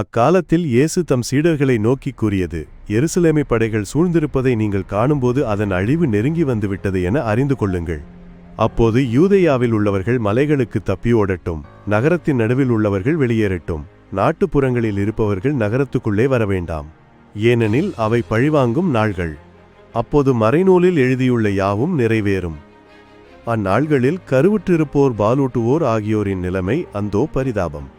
அக்காலத்தில் இயேசு தம் சீடர்களை நோக்கி கூறியது எருசலேமை படைகள் சூழ்ந்திருப்பதை நீங்கள் காணும்போது அதன் அழிவு நெருங்கி வந்துவிட்டது என அறிந்து கொள்ளுங்கள். அப்போது யூதேயாவில் உள்ளவர்கள் மலைகளுக்கு தப்பி ஓடட்டும் நகரத்தின் நடுவில் உள்ளவர்கள் வெளியேறட்டும் நாட்டுப்புறங்களில் இருப்பவர்கள் நகரத்துக்குள்ளே வர வேண்டாம் ஏனெனில் அவை பழிவாங்கும் நாள்கள். அப்போது மறைநூலில் எழுதியுள்ள யாவும் நிறைவேறும். அந்நாள்களில் கருவுற்றிருப்போர் பாலூட்டுவோர் ஆகியோரின் நிலைமை அந்தோ பரிதாபம்.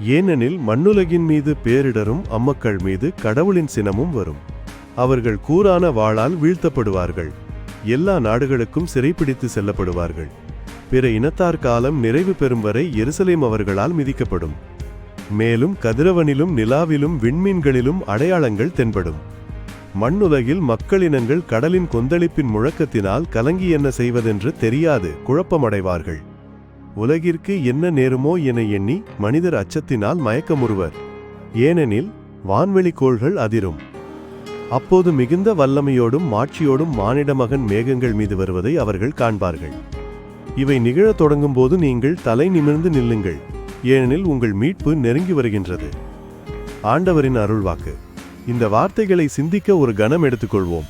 ஏனெனில் மண்ணுலகின் மீது பேரிடரும் அம்மக்கள் மீது கடவுளின் சினமும் வரும். அவர்கள் கூரான வாளால் வீழ்த்தப்படுவார்கள். எல்லா நாடுகளுக்கும் சிறைப்பிடித்து செல்லப்படுவார்கள். பிற இனத்தார் காலம் நிறைவு பெறும் வரை எருசலேம் அவர்களால் மிதிக்கப்படும். மேலும் கதிரவனிலும் நிலாவிலும் விண்மீன்களிலும் அடையாளங்கள் தென்படும். மண்ணுலகில் மக்களினங்கள் கடலின் கொந்தளிப்பின் முழக்கத்தினால் கலங்கி என்ன செய்வதென்று தெரியாது குழப்பமடைவார்கள். உலகிற்கு என்ன நேருமோ என எண்ணி மனிதர் அச்சத்தினால் மயக்கமுறுவர். ஏனெனில் வான்வெளி கோள்கள் அதிரும். அப்போது மிகுந்த வல்லமையோடும் மாட்சியோடும் மானிட மகன் மேகங்கள் மீது வருவதை அவர்கள் காண்பார்கள். இவை நிகழத் தொடங்கும்போது நீங்கள் தலை நிமிர்ந்து நில்லுங்கள். ஏனெனில் உங்கள் மீட்பு நெருங்கி வருகின்றது. ஆண்டவரின் அருள்வாக்கு. இந்த வார்த்தைகளை சிந்திக்க ஒரு கணம் எடுத்துக்கொள்வோம்.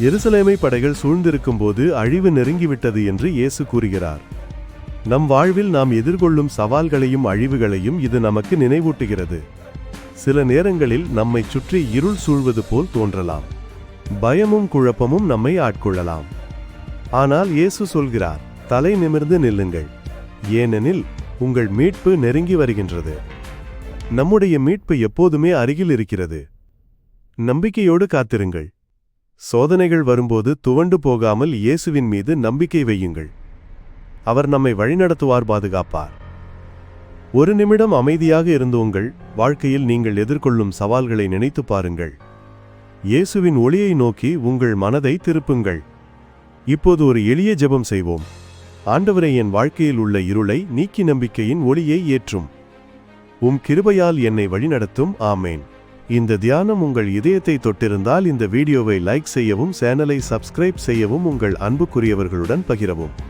எருசலேமை படைகள் சூழ்ந்திருக்கும்போது அழிவு நெருங்கிவிட்டது என்று இயேசு கூறுகிறார். நம் வாழ்வில் நாம் எதிர்கொள்ளும் சவால்களையும் அழிவுகளையும் இது நமக்கு நினைவூட்டுகிறது. சில நேரங்களில் நம்மைச் சுற்றி இருள் சூழ்வது போல் தோன்றலாம். பயமும் குழப்பமும் நம்மை ஆட்கொள்ளலாம். ஆனால் இயேசு சொல்கிறார் தலை நிமிர்ந்து நில்லுங்கள். ஏனெனில் உங்கள் மீட்பு நெருங்கி வருகின்றது. நம்முடைய மீட்பு எப்போதுமே அருகில் இருக்கிறது. நம்பிக்கையோடு காத்திருங்கள். சோதனைகள் வரும்போது துவண்டு போகாமல் இயேசுவின் மீது நம்பிக்கை வையுங்கள். அவர் நம்மை வழிநடத்துவார் பாதுகாப்பார். ஒரு நிமிடம் அமைதியாக இருந்து உங்கள் வாழ்க்கையில் நீங்கள் எதிர்கொள்ளும் சவால்களை நினைத்து பாருங்கள். இயேசுவின் ஒளியை நோக்கி உங்கள் மனதை திருப்புங்கள். இப்போது ஒரு எளிய ஜெபம் செய்வோம். ஆண்டவரை என் வாழ்க்கையில் உள்ள இருளை நீக்கி நம்பிக்கையின் ஒளியை ஏற்றும். உம் கிருபையால் என்னை வழிநடத்தும். ஆமேன். இந்த தியானம் உங்கள் இதயத்தை தொட்டிருந்தால் இந்த வீடியோவை லைக் செய்யவும் சேனலை சப்ஸ்கிரைப் செய்யவும் உங்கள் அன்புக்குரியவர்களுடன் பகிரவும்.